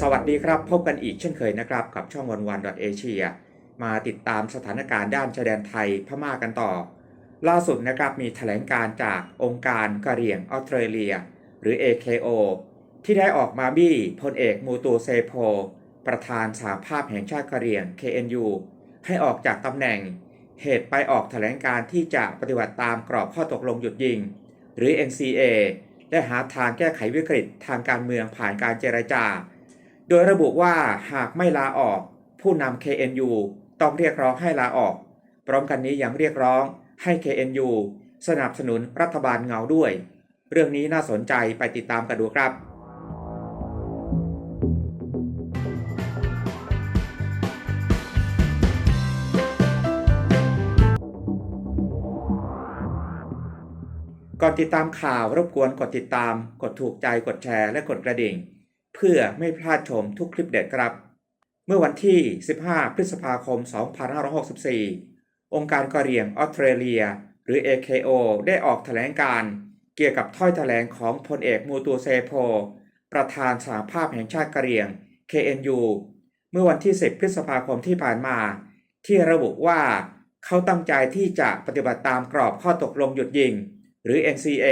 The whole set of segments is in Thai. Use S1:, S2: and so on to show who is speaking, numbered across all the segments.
S1: สวัสดีครับ พบกันอีกเช่นเคยนะครับ กับช่องวันวันดอทเอเชียมาติดตามสถานการณ์ด้านชายแดนไทยพม่ากันต่อ ล่าสุดนะครับมีแถลงการจากองค์การกะเหรี่ยงออสเตรเลีย หรือ AKO ที่ได้ออกมาบี้พลเอกมูตูเซโพ ประธานสหภาพแห่งชาติกะเหรี่ยง KNU ให้ออกจากตำแหน่ง เหตุไปออกแถลงการที่จะปฏิบัติตามกรอบข้อตกลงหยุดยิง หรือ NCA และหาทางแก้ไขวิกฤตทางการเมืองผ่านการเจรจา โดยระบุว่าหากไม่ลาออก ผู้นำ KNU ต้องเรียกร้องให้ลาออก พร้อมกันนี้ยังเรียกร้องให้ KNU สนับสนุนรัฐบาลเงาด้วย เรื่องนี้น่าสนใจไปติดตามกันดูครับ ก่อนติดตามข่าวรบกวนกดติดตาม กดถูกใจกดแชร์และกดกระดิ่ง เพื่อไม่พลาดชมทุกคลิปเด็ดครับ เมื่อวันที่ 15 พฤษภาคม 2564 องค์การกะเหรี่ยงออสเตรเลีย หรือ AKO ได้ออกแถลงการ์เกี่ยวกับถ้อยแถลงของพลเอกมูตูเซโพ ประธานสหภาพแห่งชาติกะเหรี่ยง KNU เมื่อวันที่ 10 พฤษภาคมที่ผ่านมา ที่ระบุว่าเขาตั้งใจที่จะปฏิบัติตามกรอบข้อตกลงหยุดยิง หรือ NCA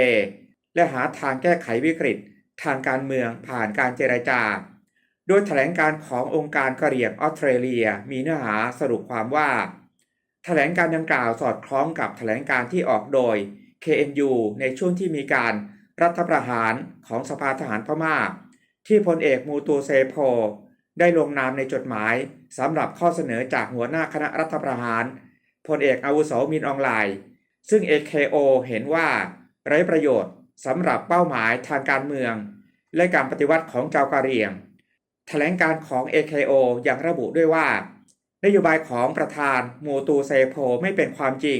S1: และหาทางแก้ไขวิกฤต ทางการเมืองผ่านการเจรจา โดยแถลงการขององค์การกะเหรี่ยงออสเตรเลียมีเนื้อหาสรุปความว่าแถลงการดังกล่าวสอดคล้องกับแถลงการที่ออกโดย KNU ในช่วงที่มีการรัฐประหารของสภาทหารพม่า ที่พลเอกมูตูเซโพ ได้ลงนามในจดหมายสำหรับข้อเสนอจากหัวหน้าคณะรัฐประหารพลเอกอาวุโสมินอองไลน์ ซึ่ง AKO เห็นว่าไร้ประโยชน์สำหรับเป้าหมายทางการเมือง และการปฏิวัติของเจ้ากะเหรี่ยง แถลงการของ AKO ยังระบุด้วยว่า นโยบายของประธานมูตูเซโพไม่เป็นความจริง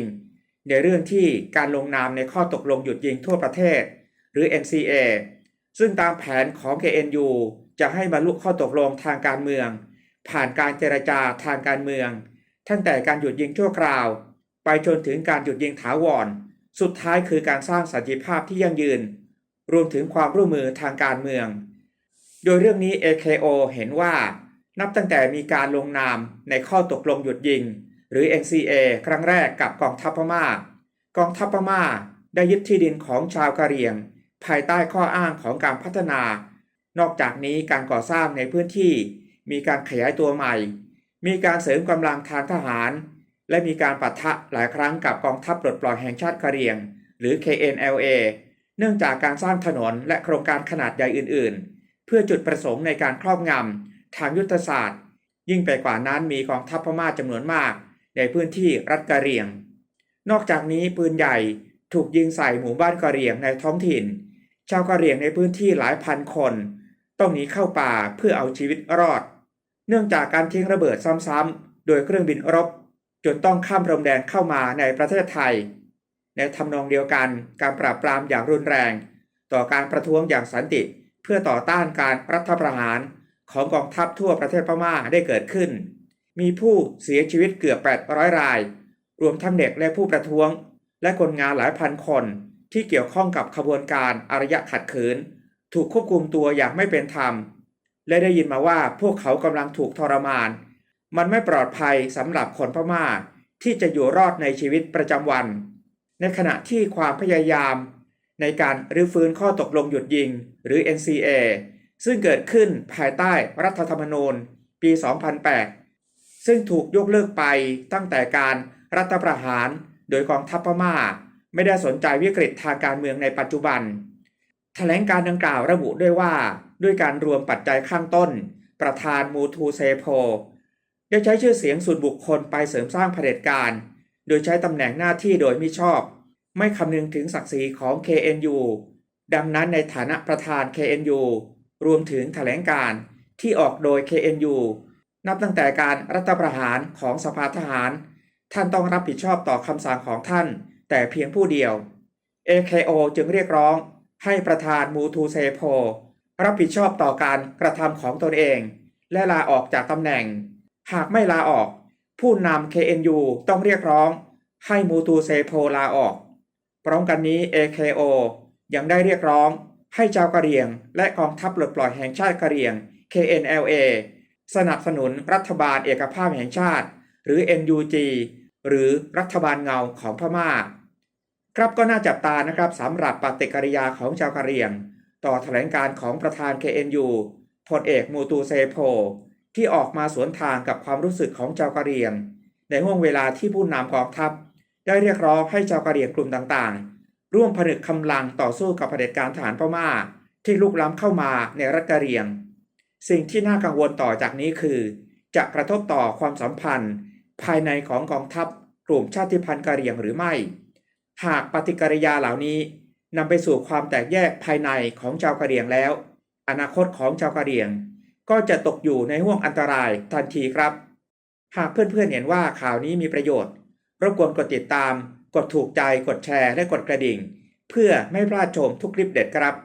S1: ในเรื่องที่การลงนามในข้อตกลงหยุดยิงทั่วประเทศ หรือ NCA ซึ่งตามแผนของ KNU จะให้บรรลุข้อตกลงทางการเมือง ผ่านการเจรจาทางการเมืองตั้งแต่การหยุดยิงชั่วคราว ไปจนถึงการหยุดยิงถาวร สุดท้ายคือการสร้างสันติภาพที่ยั่งยืน รวมถึงความร่วมมือทางการเมือง โดยเรื่องนี้ AKO เห็นว่า นับตั้งแต่มีการลงนามในข้อตกลงหยุดยิง หรือ NCA ครั้งแรกกับกองทัพพม่า กองทัพพม่าได้ยึดที่ดินของชาวกะเหรี่ยง ภายใต้ข้ออ้างของการพัฒนา นอกจากนี้การก่อสร้างในพื้นที่ มีการขยายตัวใหม่ มีการเสริมกำลังทางทหาร และมีการปะทะหลายครั้งกับกองทัพปลดปล่อยแห่งชาติกะเหรี่ยง หรือ KNLA เนื่องจากการสร้างถนนและโครงการขนาดใหญ่อื่น ๆ เพื่อจุดประสงค์ในการครอบงำทางยุทธศาสตร์ ยิ่งไปกว่านั้นมีกองทัพพม่าจำนวนมาก ในพื้นที่รัฐกะเหรี่ยง นอกจากนี้ปืนใหญ่ถูกยิงใส่หมู่บ้านกะเหรี่ยงในท้องถิ่น ชาวกะเหรี่ยงในพื้นที่หลายพันคน ต้องหนีเข้าป่าเพื่อเอาชีวิตรอด เนื่องจากการทิ้งระเบิดซ้ำๆโดยเครื่องบินรบ จนต้องข้ามพรมแดนเข้ามาในประเทศไทย ในทำนองเดียวกันการปราบปรามอย่างรุนแรง ต่อการประท้วงอย่างสันติ เพื่อต่อต้านการรัฐประหารของกองทัพทั่วประเทศพม่าได้เกิดขึ้น มีผู้เสียชีวิตเกือบ 800 ราย รวมทั้งเด็กและผู้ประท้วง และคนงานหลายพันคนที่เกี่ยวข้องกับขบวนการอารยะขัดขืน ถูกควบคุมตัวอย่างไม่เป็นธรรม และได้ยินมาว่าพวกเขากำลังถูกทรมาน มันไม่ปลอดภัยสำหรับคนพม่าที่จะอยู่รอดในชีวิตประจำวัน ในขณะที่ความพยายาม ในการรื้อฟื้นข้อตกลงหยุดยิง หรือ NCA ซึ่งเกิดขึ้นภายใต้รัฐธรรมนูญ ปี 2008 ซึ่งถูกยกเลิกไปตั้งแต่การรัฐประหารโดยกองทัพพม่า ไม่ได้สนใจวิกฤตทางการเมืองในปัจจุบันแถลงการดังกล่าวระบุด้วยว่า ด้วยการรวมปัจจัยข้างต้น ประธานมูทูเซโพ ได้ใช้ชื่อเสียงส่วนบุคคลไปเสริมสร้างเผด็จการ โดยใช้ตำแหน่งหน้าที่โดยมิชอบ ไม่คำนึงถึงศักดิ์ศรีของ KNU ดังนั้นในฐานะประธาน KNU รวมถึงแถลงการที่ออกโดย KNU นับตั้งแต่การรัฐประหารของสภาทหาร ท่านต้องรับผิดชอบต่อคำสั่งของท่าน แต่เพียงผู้เดียว AKO จึงเรียกร้อง ให้ประธานมูทูเซโพรับผิดชอบต่อการกระทำของตนเอง และลาออกจากตำแหน่ง หากไม่ลาออก ผู้นำ KNU ต้องเรียกร้อง ให้มูตูเซโพลาออก พร้อมกันนี้ AKO ยังได้เรียกร้อง ให้ชาวกะเหรี่ยง และกองทัพปลดปล่อยแห่งชาติกะเหรี่ยง KNLA สนับสนุนรัฐบาลเอกภาพแห่งชาติ หรือ NUG หรือรัฐบาลเงาของพม่า ครับก็น่าจับตานะครับสำหรับปฏิกิริยาของชาวกะเหรี่ยง ต่อแถลงการของประธาน KNU พลเอกมูตูเซโพ ที่ออกมาสวนทางกับความรู้สึกของชาวกะเหรี่ยง ในห่วงเวลาที่ผู้นำกองทัพ ได้เรียกร้องให้ชาวกะเหรี่ยงกลุ่มต่างๆ ร่วมผนึกกำลังต่อสู้กับเผด็จการทหารพม่า ที่ลุกล้ำเข้ามาในรัฐกะเหรี่ยง สิ่งที่น่ากังวลต่อจากนี้คือ จะกระทบต่อความสัมพันธ์ ภายในของกองทัพกลุ่มชาติพันธุ์กะเหรี่ยงหรือไม่ หากปฏิกิริยาเหล่านี้นำไปสู่ความแตกแยกภายในของชาวกะเหรี่ยงแล้ว อนาคตของชาวกะเหรี่ยง ก็จะตกอยู่ในห่วงอันตรายทันทีครับ หากเพื่อนๆเห็นว่าข่าวนี้มีประโยชน์ รบกวนกดติดตาม กดถูกใจ กดแชร์ และกดกระดิ่ง เพื่อไม่พลาดชมทุกคลิปเด็ดครับ